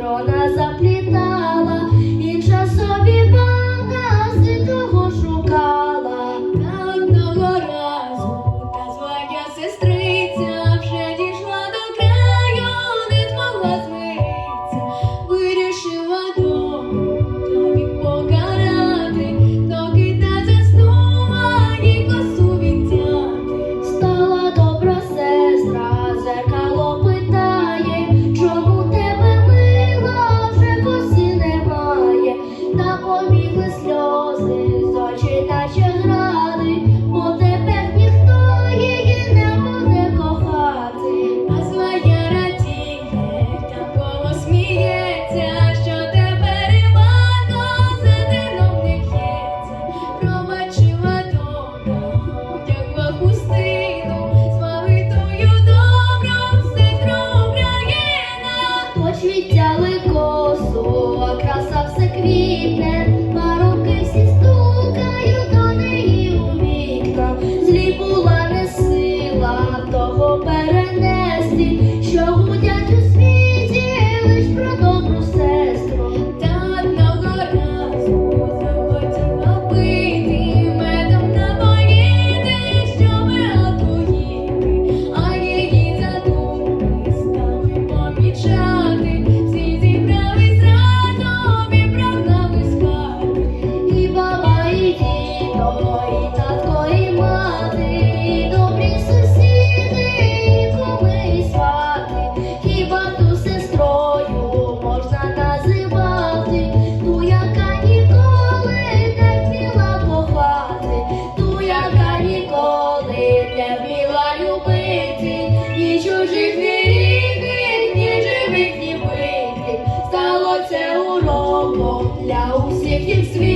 Про нас заплі. любити, чужих, ні рідних, ні живих, ні. Стало це уроком для усіх їм світ.